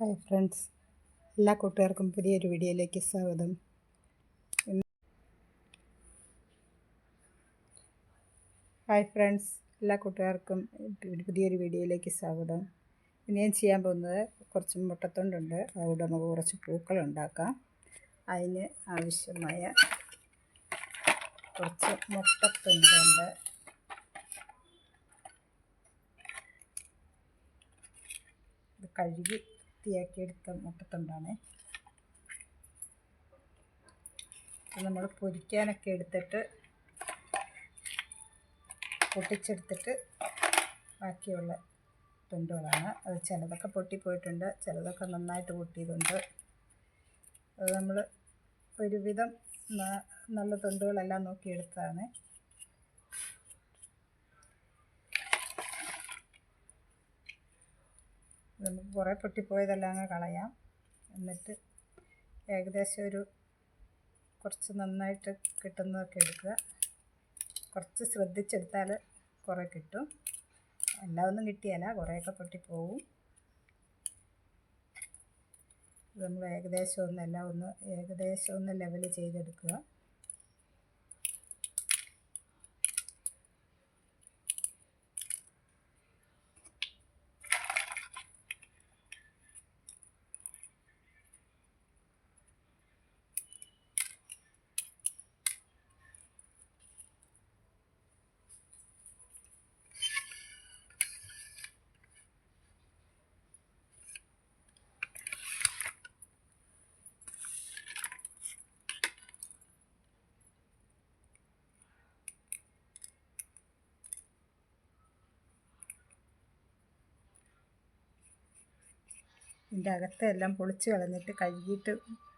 Hi friends എല്ലാ കൂട്ടുകാർക്കും പുതിയൊരു വീഡിയോയിലേക്ക് സ്വാഗതം. ഹായ് ഫ്രണ്ട്സ് എല്ലാ കൂട്ടുകാർക്കും പുതിയൊരു വീഡിയോയിലേക്ക് സ്വാഗതം. ഇനി ഞാൻ ചെയ്യാൻ പോകുന്നത് കുറച്ച് മുട്ടത്തൊണ്ടുണ്ട് അതുകൊണ്ട് നമുക്ക് കുറച്ച് പൂക്കൾ ഉണ്ടാക്കാം. അതിന് ആവശ്യമായ കുറച്ച് മുട്ടത്തൊണ്ടുണ്ട്. ഇത് കഴുകി വൃത്തിയാക്കിയെടുത്ത മുട്ടത്തൊണ്ടാണ് നമ്മൾ പൊരിക്കാനൊക്കെ എടുത്തിട്ട് പൊട്ടിച്ചെടുത്തിട്ട് ബാക്കിയുള്ള തുണ്ടുകളാണ്. അത് ചിലതൊക്കെ പൊട്ടിപ്പോയിട്ടുണ്ട് ചിലതൊക്കെ നന്നായിട്ട് പൊട്ടിയതുണ്ട് അത് നമ്മൾ ഒരുവിധം നല്ല തുണ്ടുകളെല്ലാം നോക്കിയെടുത്തതാണ്. നമുക്ക് കുറേ പൊട്ടിപ്പോയതെല്ലാം അങ്ങ് കളയാം. എന്നിട്ട് ഏകദേശം ഒരു കുറച്ച് നന്നായിട്ട് കിട്ടുന്നതൊക്കെ എടുക്കുക. കുറച്ച് ശ്രദ്ധിച്ചെടുത്താൽ കുറേ കിട്ടും. എല്ലാം ഒന്നും കിട്ടിയല്ല കുറേയൊക്കെ പൊട്ടിപ്പോവും. നമ്മൾ ഏകദേശം ഒന്ന് എല്ലാം ഒന്ന് ഏകദേശം ഒന്ന് ലെവൽ ചെയ്തെടുക്കുക. ഇതിന്റെ അകത്തെല്ലാം പൊളിച്ച് കളഞ്ഞിട്ട് കഴുകിയിട്ട്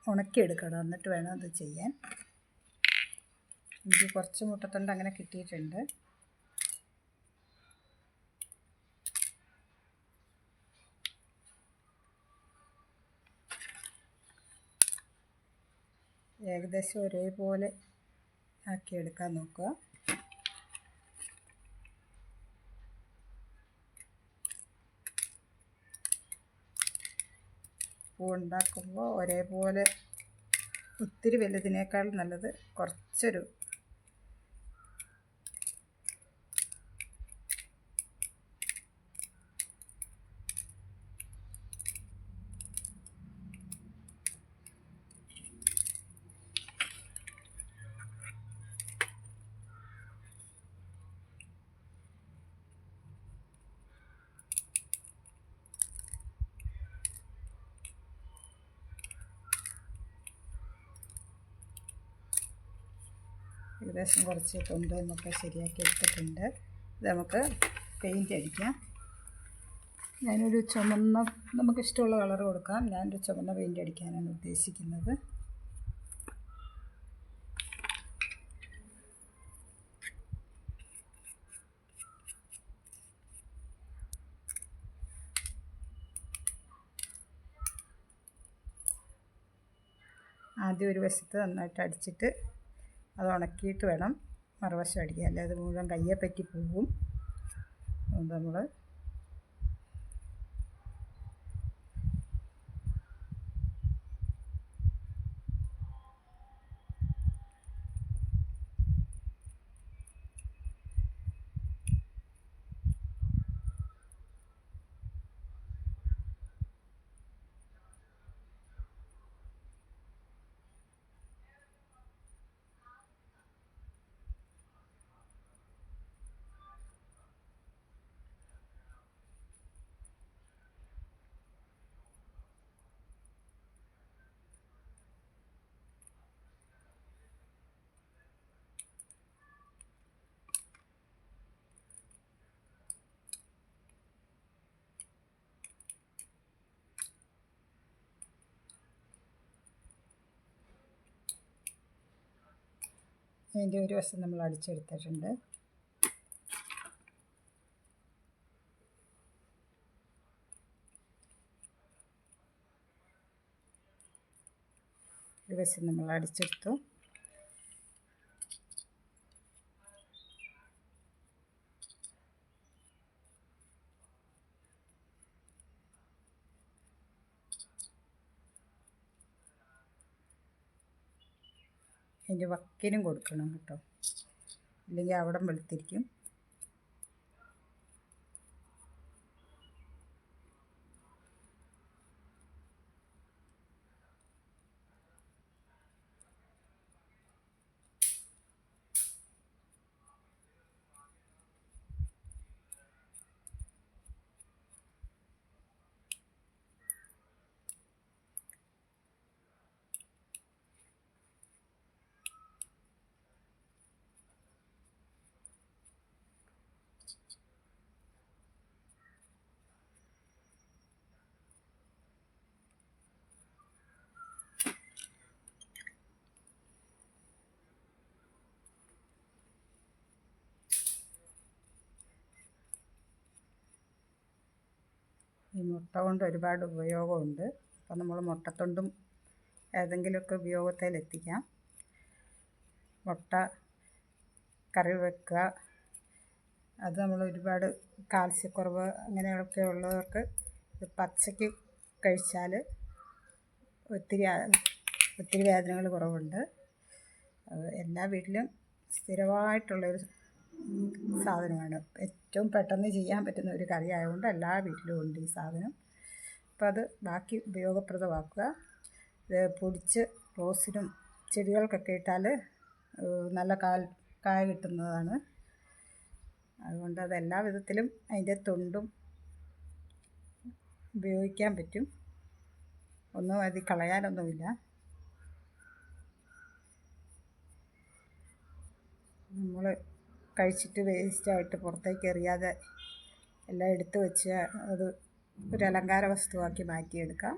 ഉണക്കിയെടുക്കണം. എന്നിട്ട് വേണം അത് ചെയ്യാൻ. എനിക്ക് കുറച്ച് മുട്ടത്തണ്ട് അങ്ങനെ കിട്ടിയിട്ടുണ്ട്. ഏകദേശം ഒരേപോലെ ആക്കിയെടുക്കാൻ നോക്കുക. പൂ ഉണ്ടാക്കുമ്പോൾ ഒരേപോലെ ഒത്തിരി വലുതിനേക്കാൾ നല്ലത് കുറച്ചൊരു ഏകദേശം കുറച്ച് തൊണ്ടൊക്കെ ശരിയാക്കി എടുത്തിട്ടുണ്ട്. ഇത് നമുക്ക് പെയിന്റ് അടിക്കാം. ഞാനൊരു ചുമന്ന നമുക്കിഷ്ടമുള്ള കളർ കൊടുക്കാം. ഞാനൊരു ചുമന്ന പെയിന്റ് അടിക്കാനാണ് ഉദ്ദേശിക്കുന്നത്. ആദ്യം ഒരു വശത്ത് നന്നായിട്ട് അടിച്ചിട്ട് അത് ഉണക്കിയിട്ട് വേണം. മറുവശം അടിക്കാൻ. അല്ലെ അത് മുഴുവൻ കയ്യെ പറ്റി പോകും നമ്മൾ അതിന്റെ ഒരു വശം നമ്മൾ അടിച്ചെടുത്തിട്ടുണ്ട്. ഒരു വശം നമ്മൾ അടിച്ചെടുത്തു. അതിന്റെ വക്കിനും കൊടുക്കണം കേട്ടോ. അല്ലെങ്കിൽ അവിടം വെളുത്തിരിക്കും. ഈ മുട്ട കൊണ്ട് ഒരുപാട് ഉപയോഗമുണ്ട്. അപ്പോൾ നമ്മൾ മുട്ടത്തൊണ്ടും ഏതെങ്കിലുമൊക്കെ ഉപയോഗത്തിലെത്തിക്കാം. മുട്ട കറി വെക്കുക. അത് നമ്മൾ ഒരുപാട് കാൽസ്യക്കുറവ് അങ്ങനെയൊക്കെ ഉള്ളവർക്ക് പച്ചയ്ക്ക് കഴിച്ചാൽ ഒത്തിരി ഒത്തിരി വേദനകൾ കുറവുണ്ട്. എല്ലാ വീട്ടിലും സ്ഥിരമായിട്ടുള്ളൊരു സാധനമാണ്. ഏറ്റവും പെട്ടെന്ന് ചെയ്യാൻ പറ്റുന്ന ഒരു കറി ആയതുകൊണ്ട് എല്ലാ വീട്ടിലും ഉണ്ട് ഈ സാധനം. അപ്പം അത് ബാക്കി ഉപയോഗപ്രദമാക്കുക. പൊടിച്ച് റോസിനും ചെടികൾക്കൊക്കെ ഇട്ടാൽ നല്ല കാൽ കായ കിട്ടുന്നതാണ്. അതുകൊണ്ട് അത് എല്ലാ വിധത്തിലും അതിന്റെ തൊണ്ടും ഉപയോഗിക്കാൻ പറ്റും. ഒന്നും അത് കളയാനൊന്നുമില്ല. നമ്മൾ കഴിച്ചിട്ട് വേസ്റ്റായിട്ട് പുറത്തേക്ക് എറിയാതെ എല്ലാം എടുത്തു വെച്ച് അത് ഒരു അലങ്കാര വസ്തുവാക്കി മാറ്റിയെടുക്കാം.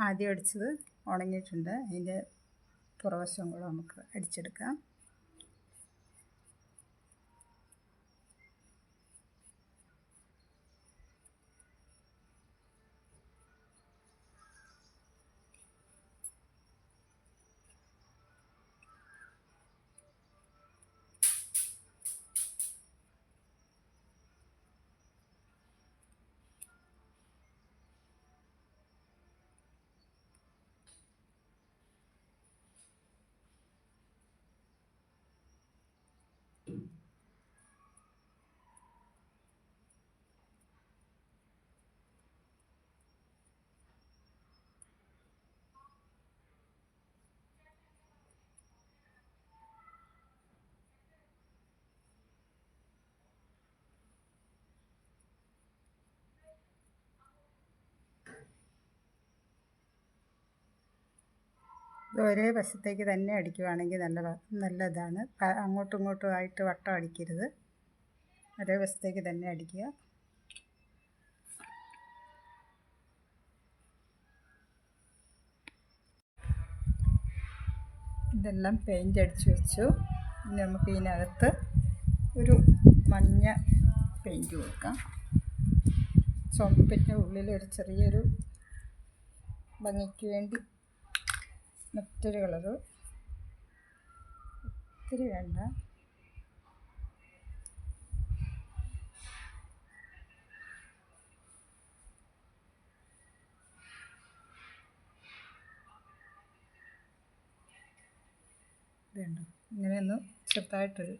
ആദ്യം അടിച്ചത് ഉണങ്ങിയിട്ടുണ്ട്. അതിന്റെ പുറവശം കൂടെ നമുക്ക് അടിച്ചെടുക്കാം. ഒരേ വശത്തേക്ക് തന്നെ അടിക്കുവാണെങ്കിൽ നല്ല നല്ലതാണ്. അങ്ങോട്ടും ഇങ്ങോട്ടും ആയിട്ട് വട്ടം അടിക്കരുത്. ഒരേ വശത്തേക്ക് തന്നെ അടിക്കുക. ഇതെല്ലാം പെയിന്റ് അടിച്ചു വെച്ചു. ഇനി നമുക്ക് ഇതിനകത്ത് ഒരു മഞ്ഞ പെയിന്റ് കൊടുക്കാം. ചുമപ്പിന്റെ ഉള്ളിൽ ഒരു ചെറിയൊരു ഭംഗിക്ക് വേണ്ടി മറ്റൊരു കളറ് ഒത്തിരി വേണ്ട. വേണ്ട ചെറുതായിട്ടൊരു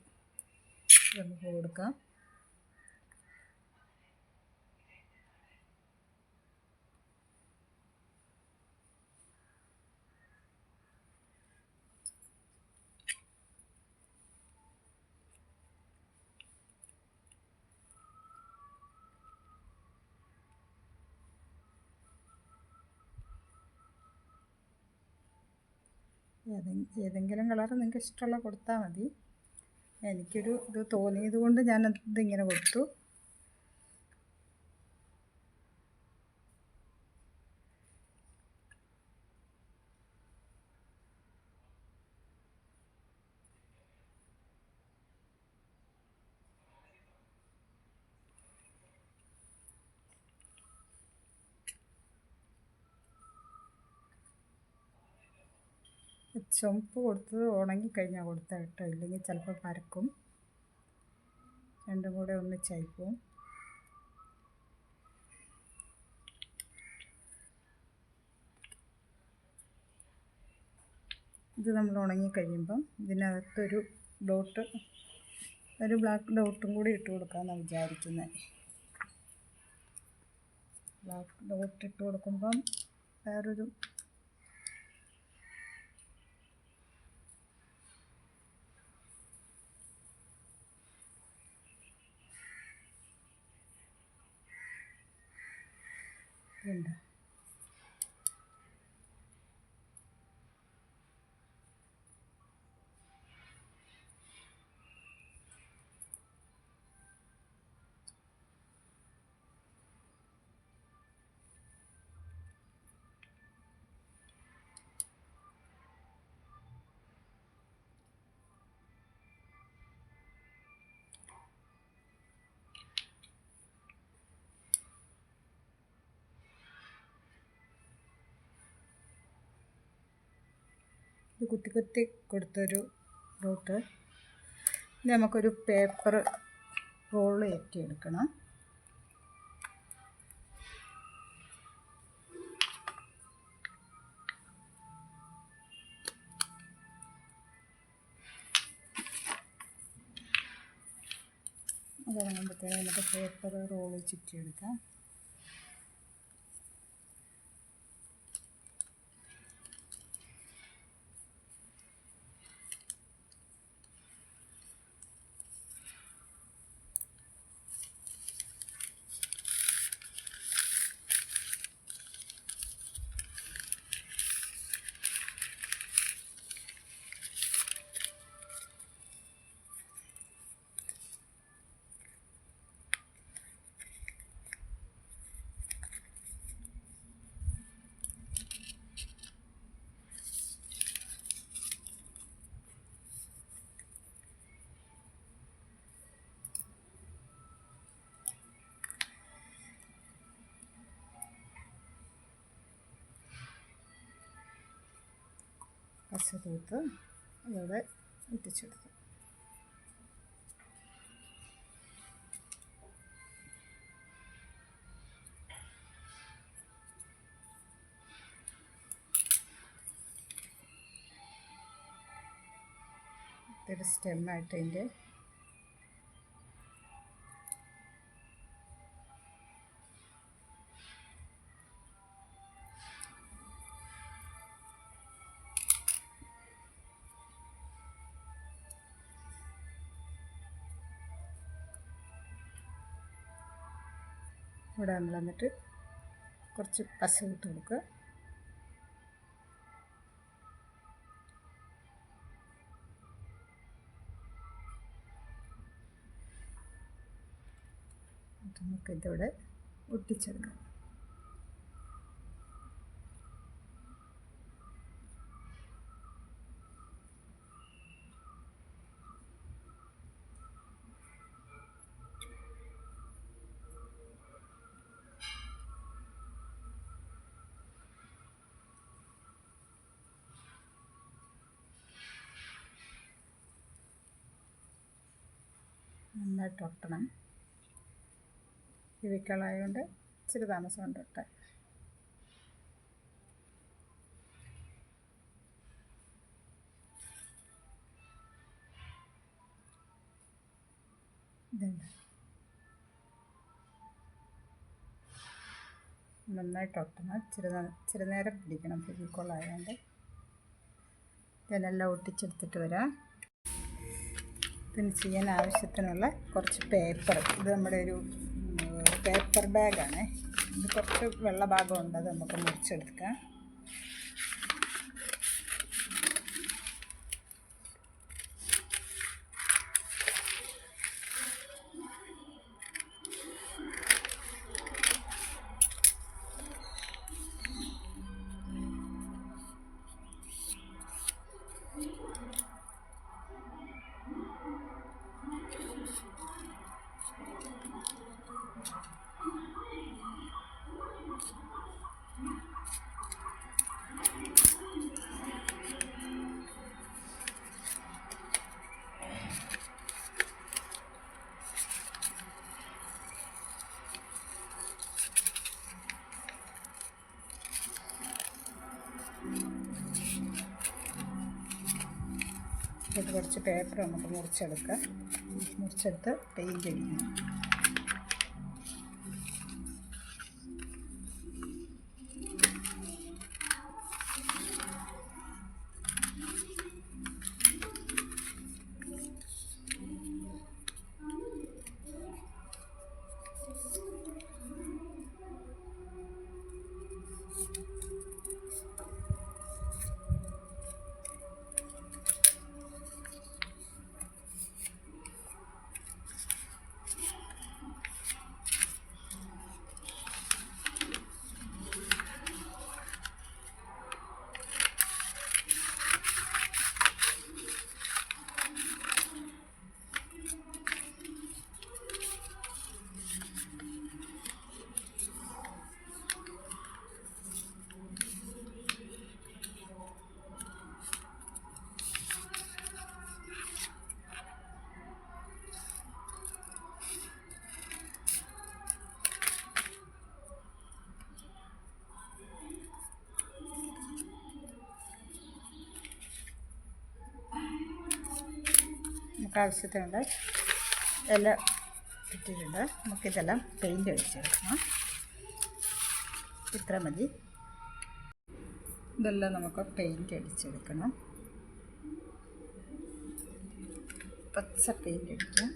നമുക്ക് കൊടുക്കാം. ഏതെങ്കിലും കളർ നിങ്ങൾക്ക് ഇഷ്ടമുള്ള കൊടുത്താൽ മതി. എനിക്കൊരു ഇത് തോന്നിയത് കൊണ്ട് ഞാൻ ഇതിങ്ങനെ കൊടുത്തു. ചുമപ്പ് കൊടുത്തത് ഉണങ്ങിക്കഴിഞ്ഞാൽ കൊടുത്ത കേട്ടോ. ഇല്ലെങ്കിൽ ചിലപ്പോൾ പരക്കും. രണ്ടും കൂടെ ഒന്ന് ഒന്നിച്ചായിപ്പോവും ഇത് നമ്മൾ ഉണങ്ങി കഴിയുമ്പം ഇതിനകത്തൊരു ഡോട്ട് ഒരു ബ്ലാക്ക് ഡോട്ടും കൂടി ഇട്ട് കൊടുക്കാമെന്നാണ് വിചാരിക്കുന്നത് ബ്ലാക്ക് ഡോട്ട് ഇട്ട് കൊടുക്കുമ്പം വേറൊരു ഇതുണ്ട് ഇത് കുത്തി കുത്തി കൊടുത്തൊരു റൂട്ട്. ഇനി നമുക്കൊരു പേപ്പർ റോൾ ഏറ്റിയെടുക്കണം. അതാകുമ്പോഴത്തേനും നമുക്ക് പേപ്പർ റോൾ ചുറ്റിയെടുക്കാം. പശ തൂത്ത് അതോടെ ഒട്ടിച്ചെടുക്കും ഇതൊരു സ്റ്റെമ്മായിട്ട് അതിന്റെ നമ്മൾ എന്നിട്ട് കുറച്ച് പശ ഇട്ട് കൊടുക്കുക. നമുക്കിതിവിടെ ഒട്ടിച്ചെടുക്കാം. നന്നായിട്ട് ഒട്ടണം ഇവിക്കളായതുകൊണ്ട് ഇച്ചിരി താമസം കൊണ്ട് ഇട്ടെ ഇതുണ്ട്. നന്നായിട്ട് ഒട്ടണം. ഇച്ചിരി ഇച്ചിരി നേരം പിടിക്കണം. ഫെവിക്കോളായതുകൊണ്ട് ഇതിനെല്ലാം ഒട്ടിച്ചെടുത്തിട്ട് വരാം. ഇതിന് ചെയ്യാൻ ആവശ്യത്തിനുള്ള കുറച്ച് പേപ്പർ ഇത് നമ്മുടെ ഒരു പേപ്പർ ബാഗാണ് ഇത് കുറച്ച് വെള്ള ഭാഗമുണ്ട് അത് നമുക്ക് മുറിച്ചെടുക്കാം. കുറച്ച് പേപ്പർ നമുക്ക് മുറിച്ചെടുക്കാം. മുറിച്ചെടുത്ത് പെയിന്റ് അടിക്കണം നമുക്ക് ആവശ്യത്തിനുള്ള ഇല ഇട്ടിട്ടുണ്ട്. നമുക്കിതെല്ലാം പെയിന്റ് അടിച്ചെടുക്കണം ഇത്ര മതി. ഇതെല്ലാം നമുക്ക് പെയിന്റ് അടിച്ചെടുക്കണം. പച്ച പെയിന്റ് അടിക്കാം.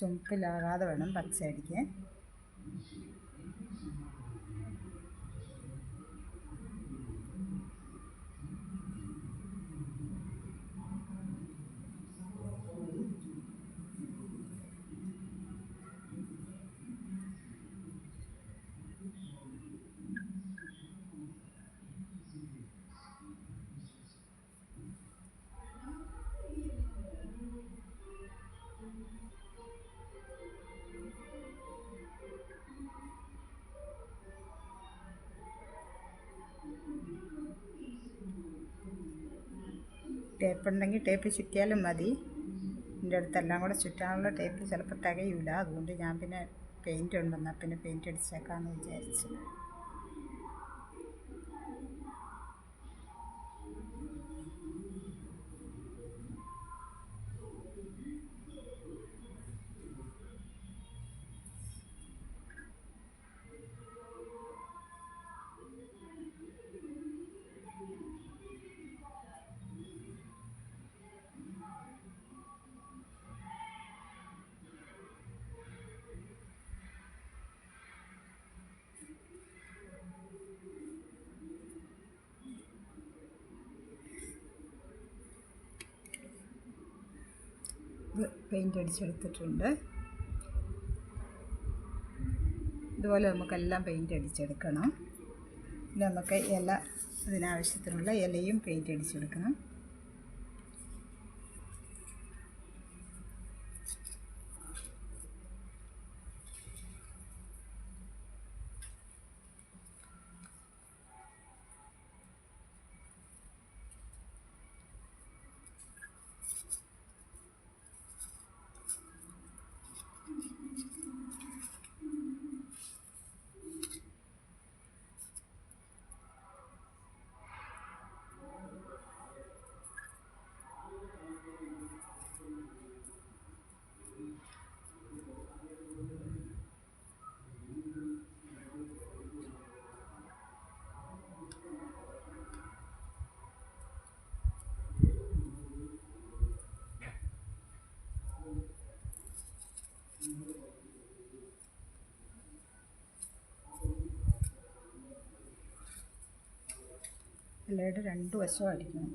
ചുമപ്പിലാകാതെ വേണം പച്ച ടേപ്പ് ഉണ്ടെങ്കിൽ ടേപ്പ് ചുറ്റിയാലും മതി. എന്റെ അടുത്തെല്ലാം കൂടെ ചുറ്റാനുള്ള ടേപ്പ് ചിലപ്പോൾ തികയില്ല അതുകൊണ്ട് ഞാൻ പിന്നെ പെയിന്റ് ഉണ്ടെന്നാൽ പിന്നെ പെയിന്റ് അടിച്ചേക്കാമെന്ന് വിചാരിച്ചു. പെയിന്റ് അടിച്ചെടുത്തിട്ടുണ്ട്. ഇതുപോലെ നമുക്കെല്ലാം പെയിന്റ് അടിച്ചെടുക്കണം. നമുക്ക് ഇല ഇതിനാവശ്യത്തിനുള്ള ഇലയും പെയിന്റ് അടിച്ചെടുക്കണം. ഇലയുടെ രണ്ട് വശവും അടിക്കണം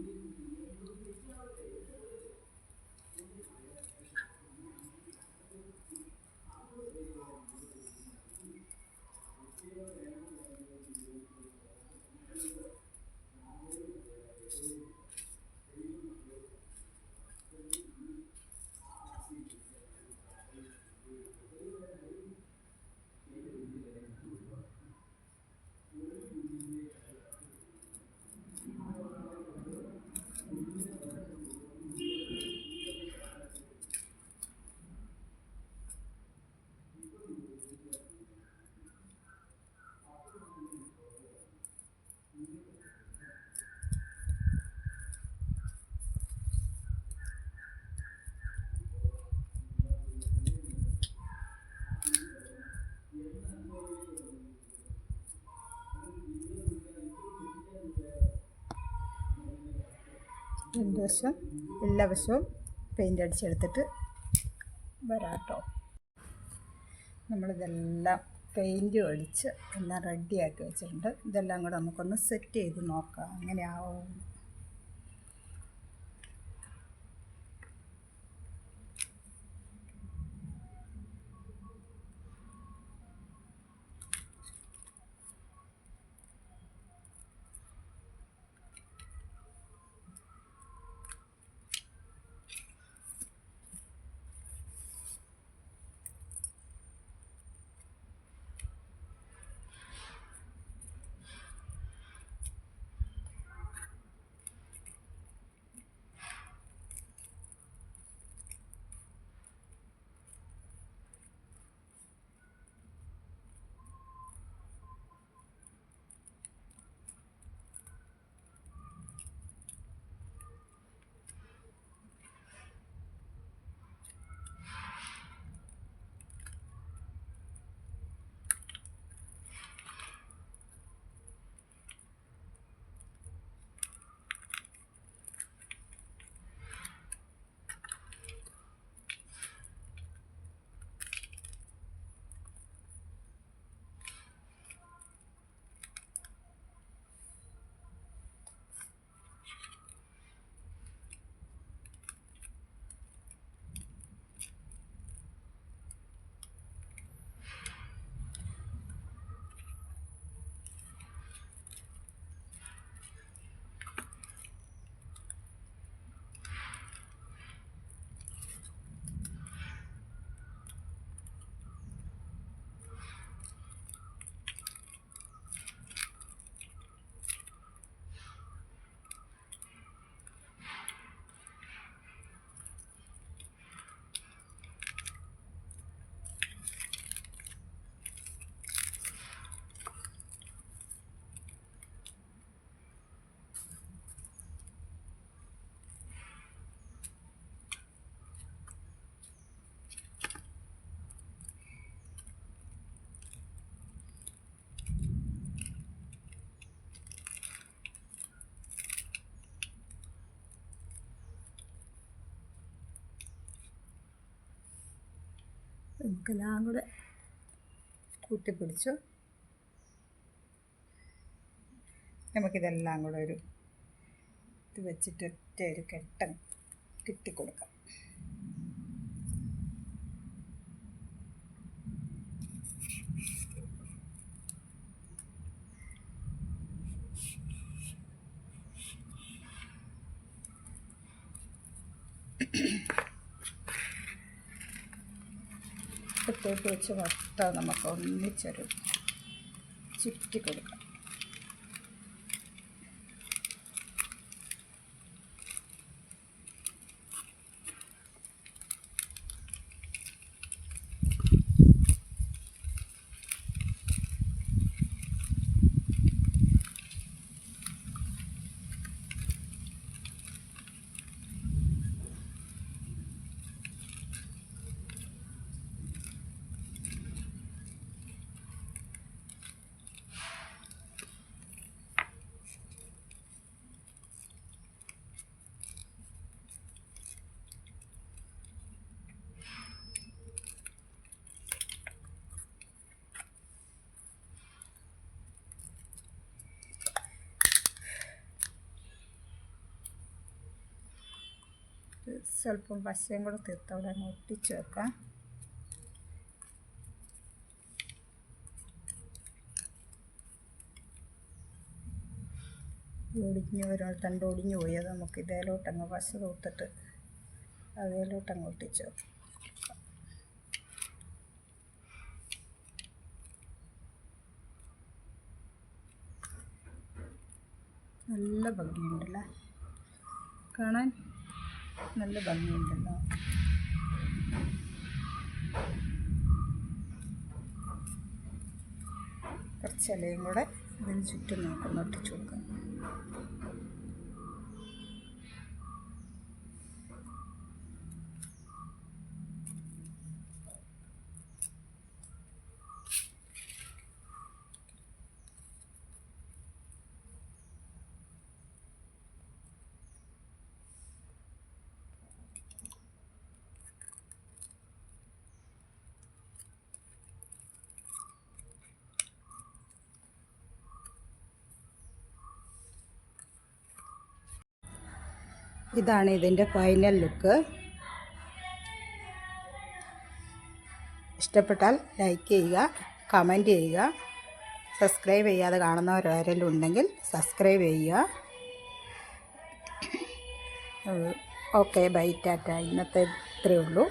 വശം എല്ലാ വശവും പെയിന്റ് അടിച്ചെടുത്തിട്ട് വരാം കേട്ടോ നമ്മളിതെല്ലാം പെയിന്റ് ഒഴിച്ച് എല്ലാം റെഡിയാക്കി വെച്ചിട്ടുണ്ട്. ഇതെല്ലാം കൂടെ നമുക്കൊന്ന് സെറ്റ് ചെയ്ത് നോക്കാം. എങ്ങനെയാവും? നമുക്കെല്ലാം കൂടെ കൂട്ടിപ്പിടിച്ചു. നമുക്കിതെല്ലാം കൂടെ ഒരു ഇത് വെച്ചിട്ട് ഒറ്റ ഒരു കെട്ടം കിട്ടിക്കൊടുക്കാം. വെച്ച് വട്ടം നമുക്ക് ഒന്നിച്ചൊരു ചുറ്റി കൊടുക്കാം സ്വല്പം പശയും കൂടെ തീർത്ത് അവിടെ അങ്ങ് ഒട്ടിച്ച് വെക്കാം. ഒടിഞ്ഞ് ഒരാൾ തണ്ട് ഒടിഞ്ഞു പോയി. അത് നമുക്ക് ഇതേലോട്ടങ്ങ് പശ തൂത്തിട്ട് അതേലോട്ടങ്ങ് ഒട്ടിച്ച് വെക്കാം. നല്ല ഭംഗിയുണ്ടല്ലേ? കാണാൻ? നല്ല ഭംഗിയുണ്ടല്ലോ. കുറച്ച് ഇലയും കൂടെ ഇതിന് ചുറ്റും നോക്കുന്നു ഒട്ടിച്ചു കൊടുക്കാം ഇതാണ് ഇതിന്റെ ഫൈനൽ ലുക്ക് ഇഷ്ടപ്പെട്ടാൽ ലൈക്ക് ചെയ്യുക കമന്റ് ചെയ്യുക. സബ്സ്ക്രൈബ് ചെയ്യാതെ കാണുന്നവരാരെങ്കിലും ഉണ്ടെങ്കിൽ സബ്സ്ക്രൈബ് ചെയ്യുക. ഓക്കെ ബൈ ടാറ്റ ഇന്നത്തെ ഇത്രയേ ഉള്ളൂ.